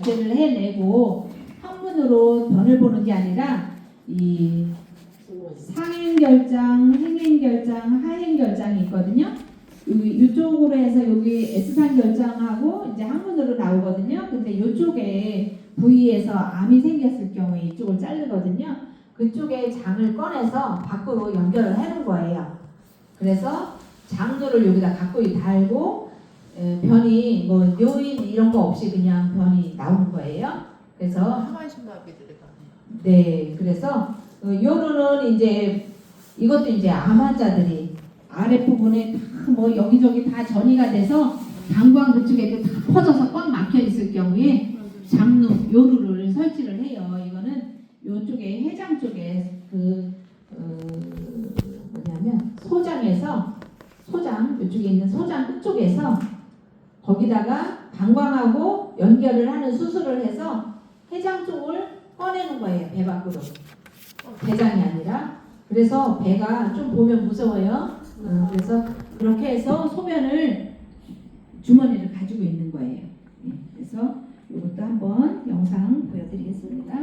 결제를 해내고 항문으로 변을 보는 게 아니라 이 상행 결장, 행행 결장, 하행 결장이 있거든요. 여기 이쪽으로 해서 여기 S상 결장하고 이제 항문으로 나오거든요. 근데 이쪽에 부위에서 암이 생겼을 경우에 이쪽을 자르거든요. 그쪽에 장을 꺼내서 밖으로 연결을 해놓은 거예요. 그래서 장도를 여기다 갖고 달고 에, 변이 뭐 요인 이런 거 없이 그냥 변이 나오는 거예요. 그래서 하반신마비 들어가네요. 네, 그래서 어, 요로는 이제 이것도 이제 암 환자들이 아랫 부분에 다 뭐 여기저기 다 전이가 돼서 방광 그쪽에 다 퍼져서 꽉 막혀 있을 경우에 장루 요루를 설치를 해요. 이거는 요쪽에 해장 쪽에 그 어, 뭐냐면 소장에서 소장 이쪽에 있는 소장 끝쪽에서 거기다가 방광하고 연결을 하는 수술을 해서 해장 쪽을 꺼내는 거예요 배 밖으로 대장이 아니라 그래서 배가 좀 보면 무서워요. 어, 그래서 그렇게 해서 소변을 주머니를 가지고 있는 거예요. 예, 그래서 이것도 한번 영상 보여드리겠습니다.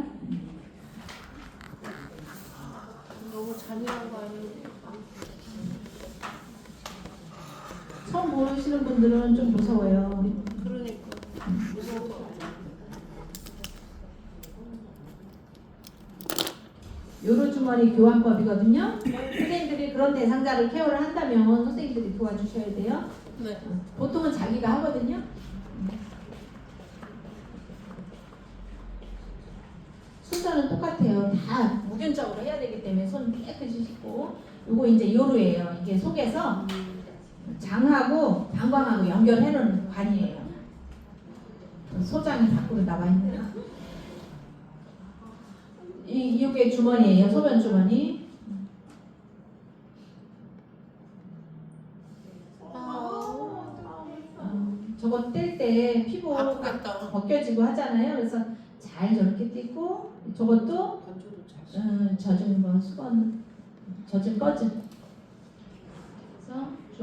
너무 잔인한 거 아니에요? 처음 보시는 분들은 좀 무서워요. 그러니까 무서운 거. 요로 주머니 교환법이거든요. 선생님들이 그런 대상자를 케어를 한다면 선생님들이 도와주셔야 돼요. 네. 보통은 자기가 하거든요. 순서는 똑같아요. 다 무균적으로 해야 되기 때문에 손 깨끗이 씻고 요거 이제 요루예요. 이게 속에서 장하고 방광하고 연결해 놓은 관이에요. 소장이 밖으로 나와 있네요. 이 이게 주머니예요. 소변 주머니. 저거 뗄 때 피부 아프겠다. 벗겨지고 하잖아요. 그래서 잘 저렇게 떼고 저것도. 어, 젖은 거 수건 젖은 꺼진 그래서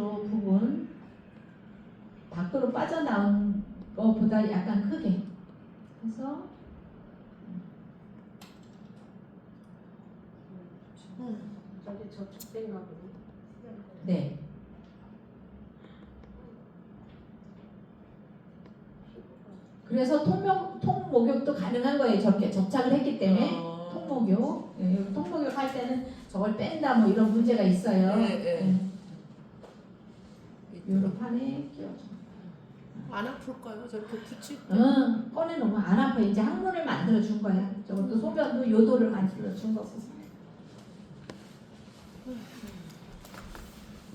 저 부분 밖으로 빠져나온 거보다 약간 크게 해서 저기 저축된가 보네. 네 그래서 통목 통목욕도 가능한 거예요. 저렇게 접착을 했기 때문에 어. 통목욕 예, 통목욕 할 때는 저걸 뺀다 뭐 이런 문제가 있어요. 네, 네. 예, 요런 판에 끼워줘. 안 아플까요? 저렇게 때. 응, 꺼내놓으면 안 아파. 이제 항문을 만들어 준 거야. 저것도 소변도 요도를 만들어 준 거고.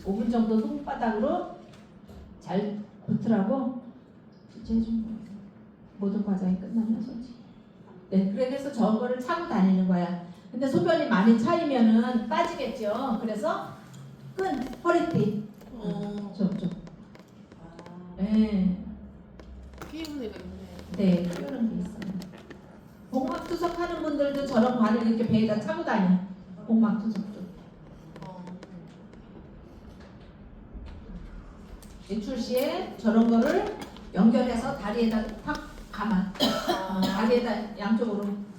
5분 정도 손바닥으로 잘 붙으라고 주체해준 거예요. 모든 과정이 끝나면 손질. 네, 그래서 저거를 차고 다니는 거야. 근데 소변이 많이 차이면은 빠지겠죠. 그래서 끈, 허리띠. 어. 좀, 좀. 네. 피부내가 있네. 네, 이런 게 있어요. 복막투석 하는 분들도 저런 관을 이렇게 배에다 차고 다녀. 복막투석도. 어. 외출 시에 저런 거를 연결해서 다리에다 탁 감아. 어, 다리에다 양쪽으로.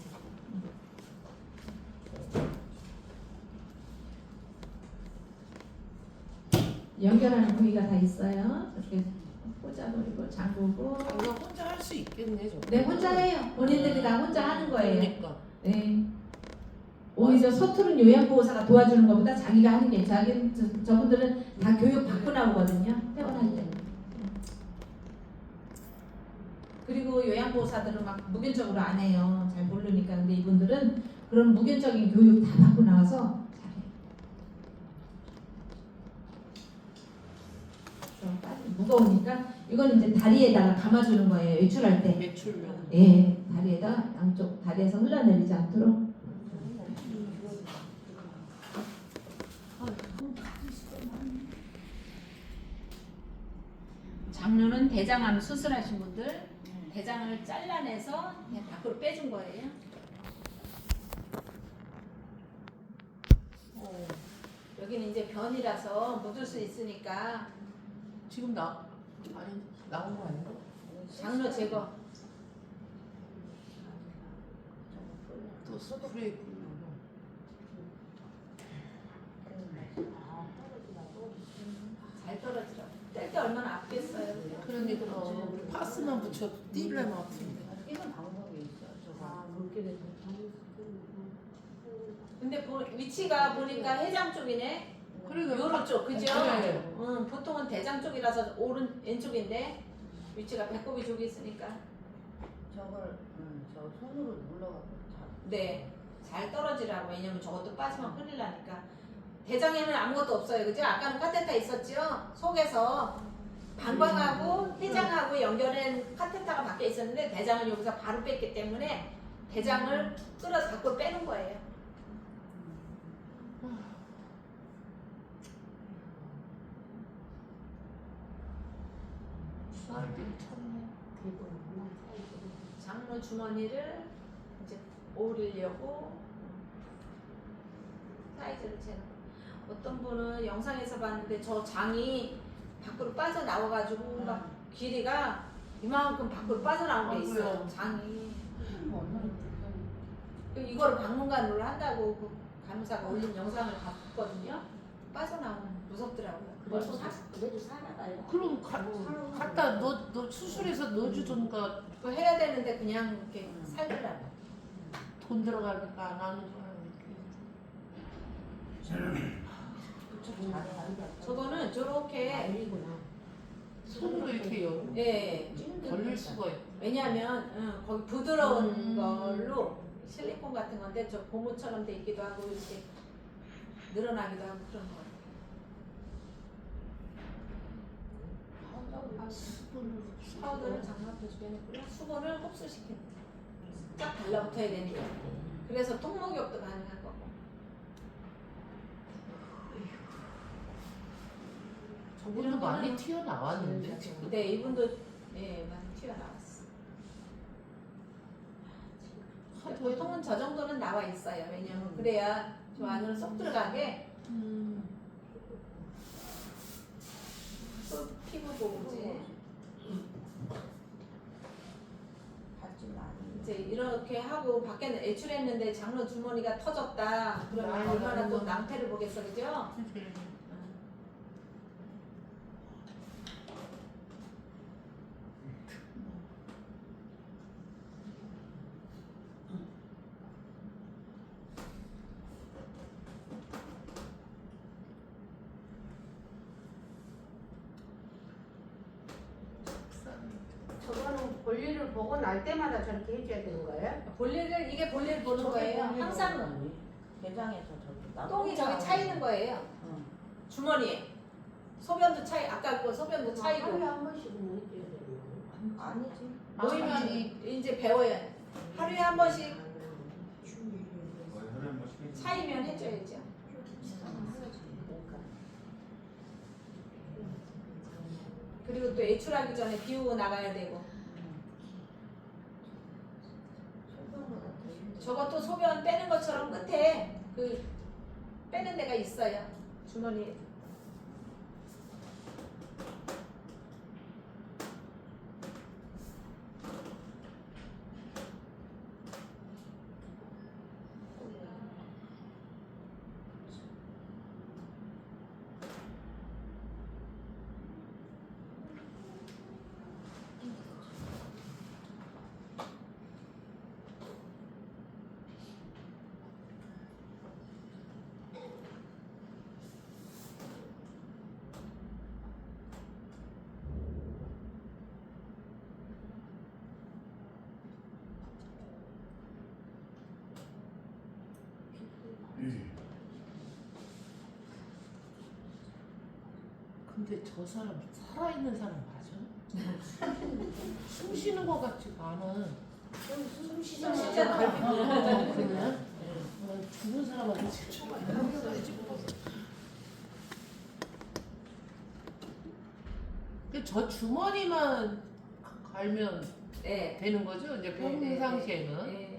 연결하는 부위가 다 있어요. 이렇게 꽂아버리고 잠그고. 이거 혼자 할 수 있겠네, 저거. 네, 혼자 해요. 본인들이 다 혼자 하는 거예요. 그러니까. 네. 오히려 서투른 요양보호사가 도와주는 것보다 자기가 하는 게 자기 저, 저분들은 다 교육 받고 나오거든요. 퇴원할 때. 그리고 요양보호사들은 막 무균적으로 안 해요. 잘 모르니까. 근데 이분들은 그런 무균적인 교육 다 받고 나와서 잘해요. 좀 빨리 무거우니까 이건 이제 다리에다가 감아주는 거예요. 외출할 때. 매출용. 예, 다리에다 양쪽 다리에서 흘러내리지 않도록. 장류는 대장암 수술하신 분들 대장을 잘라내서 그냥 밖으로 빼준 거예요. 어. 여기는 이제 변이라서 묻을 수 있으니까 지금 나 아니 나온 거 아닌가? 장류 제거. 뜯었어 브레이크. 잘 떨어지라. 뗄때 얼마나 아프겠어요. 그러니까 우리 파스만 붙여도 뛸래 같은데. 이런 방법이 있어. 저거 돼서 근데 보, 위치가 보니까 해장 쪽이네. 그러니까 요런 쪽, 그죠? 그래. 응, 보통은 대장 쪽이라서 오른 왼쪽인데 위치가 배꼽이 쪽이 있으니까. 저걸 응, 저 손으로 눌러갖고 잡. 네, 잘 떨어지라고. 왜냐면 저것도 빠지면 큰일 나니까. 대장에는 아무것도 없어요. 그죠? 아까는 카테타 있었죠? 속에서 방광하고 해장하고 연결된 카테타가 밖에 있었는데 대장은 여기서 바로 뺐기 때문에 대장을 끌어서 밖으로 빼는 거예요. 쌀이 찼네. 장로 주머니를 이제 오리려고 사이즈를 재는 거. 어떤 분은 영상에서 봤는데 저 장이 밖으로 빠져나와가지고 막 길이가 이만큼 밖으로 빠져나온 게 있어요. 아이고야. 장이. 얼마나 그 이거를 방문관으로 한다고 그 간호사가 올린 영상을 봤거든요. 빠져나오면 무섭더라고요. 그래도 사 그래도 살아가요. 그럼 가, 갖다 너, 너 수술해서 넣어주던가 그거 해야 되는데 그냥 이렇게 살더라고요. 돈 들어가니까 안 하는 거야. 저거는 저렇게 알리구나. 손으로 이렇게 열, 예, 걸릴 수가 있고. 왜냐하면 응, 거기 부드러운 음. 걸로 실리콘 같은 건데 저 고무처럼 돼 있기도 하고 이렇게 늘어나기도 하고 그런 거. 파우더를 장갑에 주변했고요. 수분을 흡수시키는 거. 쫙 달라붙어야 되니까. 그래서 통목욕도 가능한 거고. 저분도 많이 튀어나왔는데 지금. 근데 이분도 예 많이 튀어나왔어. 보통은 저 정도는 나와 있어요. 왜냐면 그래야 저 안으로 쏙 들어가게 음, 또 피부 보고지. 받지 마. 이제 이렇게 하고 밖에는 애출했는데 장로 주머니가 터졌다. 그러면 아이고, 얼마나 또 아이고. 낭패를 보겠어, 그죠? 대장에서 저기 나 똥이 저기 차 있는 거예요. 응. 주머니에. 소변도 차이 아까 그 소변도 하루에 차이고 한 번씩은 해줘야 되는 거예요? 아니지. 모이면 이제 배워야 돼. 하루에 한 번씩 거의 하루에 한 번씩 해주죠. 차이면 해줘야죠. 그리고 또 애출하기 전에 비우고 나가야 되고. 소변보다 더 힘들어. 저것도 소변 빼는 것처럼 끝에 그 빼는 데가 있어요. 주머니. 근데 저 사람 살아있는 사람 맞아? 숨 쉬는 것 같지가 않아. 숨 진짜 쉬잖아. 갈비. 어, 그래? 어, 죽은 사람한테 지금 저 주머니만 가- 갈면 네. 되는 거죠? 이제 네, 네, 평상시에는. 네.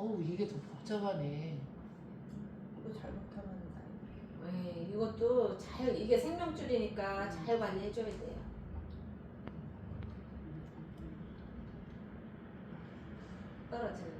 어우 이게 더 복잡하네. 이거 잘못하면 나. 네, 이것도 잘 이게 생명줄이니까 잘 관리해줘야 돼요. 떨어지는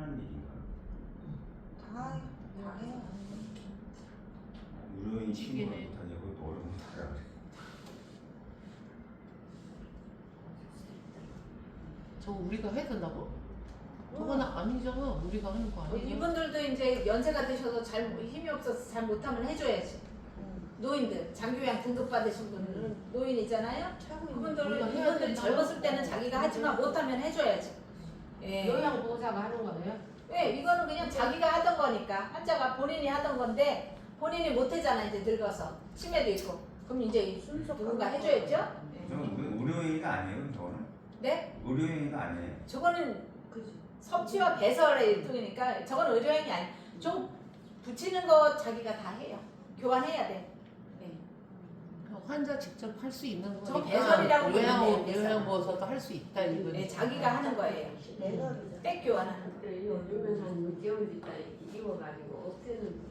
하는 일인가? 다, 다 해요 친구가 미치겠네. 못하냐고 또 어려운 그래. 저거 우리가 해야 된다고? 저거는 아니잖아. 우리가 하는 거 아니야? 이분들도 이제 연세가 드셔서 잘 힘이 없어서 잘 못하면 해줘야지. 노인들 장교양 등급 받으신 분들은 노인이잖아요. 그분들은 우리가 해야 이분들이 된다. 젊었을 때는 자기가 하지만 못하면 해줘야지. 예. 요양 보호사가 하는 거예요? 왜 이거는 그냥 자기가 하던 거니까 환자가 본인이 하던 건데 본인이 못 하잖아 이제 늙어서 치매도 있고 그럼 이제 누군가 해줘야죠. 저건 그 의료인이가 아니에요, 저거는? 네? 의료인이가 아니에요. 저거는 섭취와 배설의 일종이니까 저건 의료행위 아니. 저 붙이는 거 자기가 다 해요. 교환해야 돼. 환자 직접 할 수 있는 거니까. 배설이라고 요양 배설. 요양보호사도 할 수 있다 이거. 네, 자기가 하는 거예요. 백 교환하는 거. 그때 요즘에 한 6개월 있다 입어가지고 없애는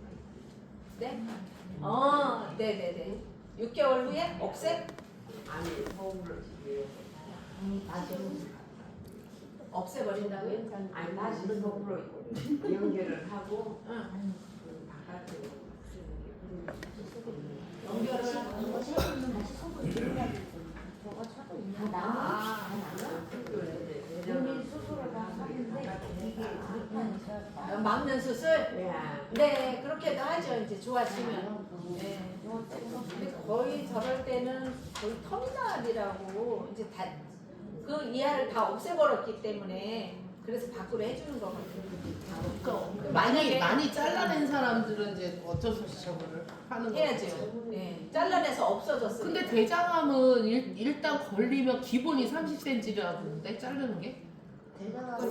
네? 어, 네네네. 6개월 후에 없애? 아니 호흡을 지금 없애버린다고요? 아니 다시 호흡으로 연결을 하고 응. 그 바깥으로 쓰는 게 연결을 하는 거. 아, 아, 막는 수술? 네, 그렇게도 하죠. 이제 좋아지면. 네. 근데 거의 저럴 때는 거의 터미널이라고 이제 다 그 이하를 다 없애버렸기 때문에 그래서 밖으로 해주는 거거든요. 그러니까 만약에- 많이 많이 잘라낸 사람들은 이제 어쩔 수 없이 저거를 하는 해야죠. 거죠. 네. 잘라내서 없어졌어요. 근데 대장암은 일, 일단 걸리면 기본이 30cm라는데 자르는 게?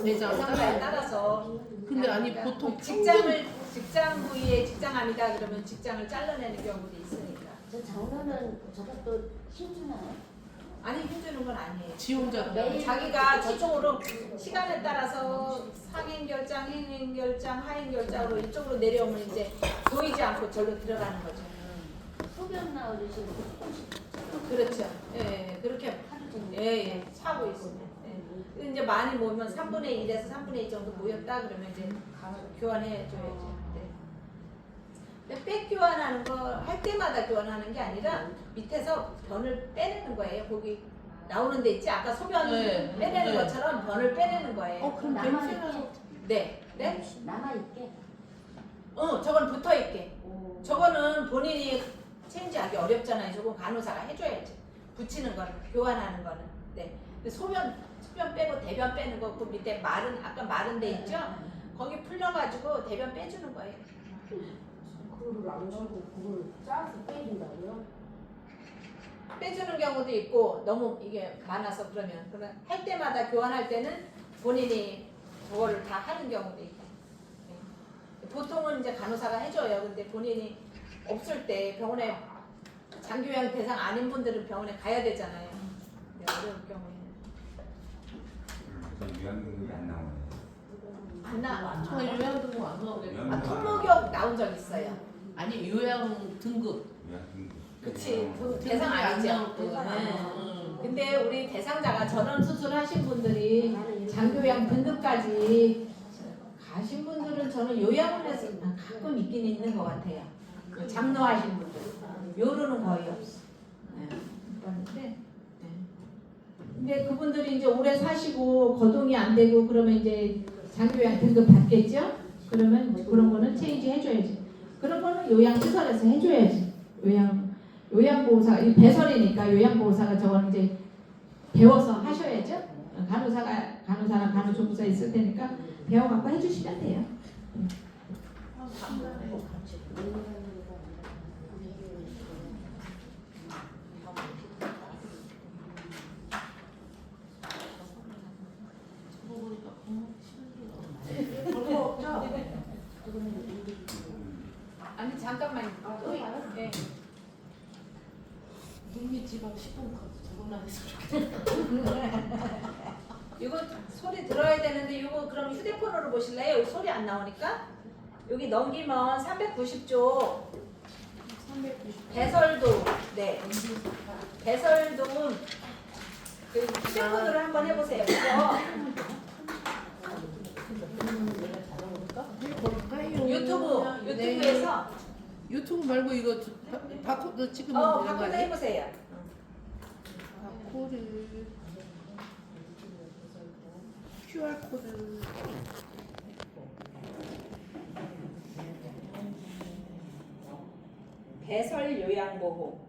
대장 대상자에 따라서 근데 아니 그러니까 보통 직장을 직장 부위에 직장암이다 그러면 직장을 잘라내는 경우도 있으니까 저 장르는 저것도 힘주나요? 아니 힘주는 건 아니에요. 지 혼자 그냥 매일 자기가 저쪽으로 시간에 따라서 상행 결장, 행행 결장, 하행 결장으로 이쪽으로 내려오면 이제 보이지 않고 절로 들어가는 거죠. 소변 조금씩 그렇죠. 예, 예, 그렇게 하루 종일 예, 예, 차고 있으면. 예. 이제 많이 모이면 3분의 1에서 3분의 2 정도 모였다 그러면 이제 교환해 줘야죠. 네. 근데 백 교환하는 거 할 때마다 교환하는 게 아니라 밑에서 변을 빼내는 거예요. 거기 나오는 데 있지? 아까 소변 네. 빼내는 네. 것처럼 변을 빼내는 거예요. 어 그럼 남아 냄새나서 있게 네. 네? 남아 있게. 어, 저건 붙어 있게. 오. 저거는 본인이 체인지하기 어렵잖아요. 저거 간호사가 해줘야지. 붙이는 거는 교환하는 거는. 네. 근데 소변 소변 빼고 대변 빼는 거 그 밑에 마른 아까 마른 데 있죠? 거기 풀려가지고 대변 빼주는 거예요. 그거를 안 주고 그걸 짜서 빼준다고요? 빼주는 경우도 있고 너무 이게 많아서 그러면 그러면 할 때마다 교환할 때는 본인이 저거를 다 하는 경우도 있고. 네. 보통은 이제 간호사가 해줘요. 근데 본인이 없을 때 병원에 장교양 대상 아닌 분들은 병원에 가야 되잖아요. 네, 어려울 경우에는. 그래서 요양등급이 안 나오네. 안 나. 저 요양 등급 안 나오네. 아, 통목욕 나온 적 있어요. 아니 요양 등급. 요양 등급. 그치. 그 등급이 대상 안 아니죠. 나올 거야. 네. 응. 근데 우리 대상자가 전원 수술 하신 분들이 장교양 등급까지 가신 분들은 저는 요양원에서 가끔 있긴 있는 것 같아요. 그 장로하신 분들. 요로는 거의 없어. 네. 그런데 네. 근데 그분들이 이제 오래 사시고 거동이 안 되고 그러면 이제 장교양 등급 받겠죠? 그러면 뭐 그런 거는 체인지 해줘야지. 그런 거는 요양시설에서 해줘야지. 요양 요양보호사 이 배설이니까 요양보호사가 저건 이제 배워서 하셔야죠. 간호사가 간호사랑 간호조무사 있을 테니까 배워갖고 해주시면 돼요. 이미 집앞 10분 가서 적응나해서 이거 소리 들어야 되는데 이거 그럼 휴대폰으로 보실래요? 여기 소리 안 나오니까 여기 넘기면 390조 390. 배설도 네 배설도 그 휴대폰으로 한번 해보세요. 해볼까요? 유튜브 네. 유튜브에서 유튜브 말고 이거 저- 바- 바코드 찍으면 어 되는 거 바코드 아니에요? 해보세요. 바코드. QR 코드. 배설 요양보호.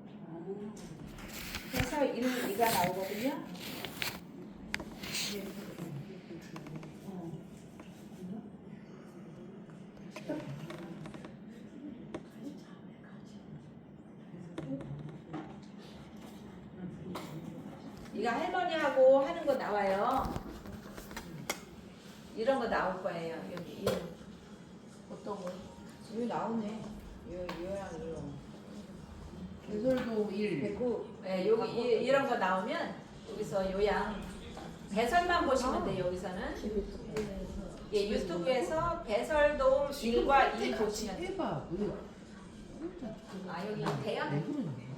해서 1, 2가 나오거든요. 이 거 할머니하고 하는 거 나와요. 이런 거 나올 거예요. 여기 이런. 어떤 거? 여기 나오네. 이거. 배설도 1 그리고 네, 여기 이, 이런 거 나오면 여기서 요양 배설만 보시면 돼요. 여기서는 예, 유튜브에서 배설도움 1과 2 보시면 돼요. 해봐 왜아 여기 대양 왜 그러냐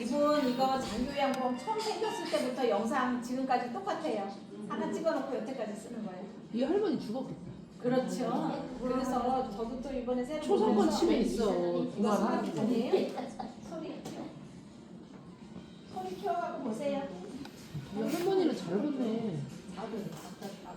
이분 이거 장교양봉 처음 생겼을 때부터 영상 지금까지 똑같아요. 하나 찍어놓고 여태까지 쓰는 거예요. 이 할머니 죽었겠다 그렇죠. 그래서 저도 또 이번에 새로 초상권 보면서 침해 있어 이거 소리 아니에요? 소리 켜. 소리 켜갖고 보세요. 이 할머니는 잘 봤네 자도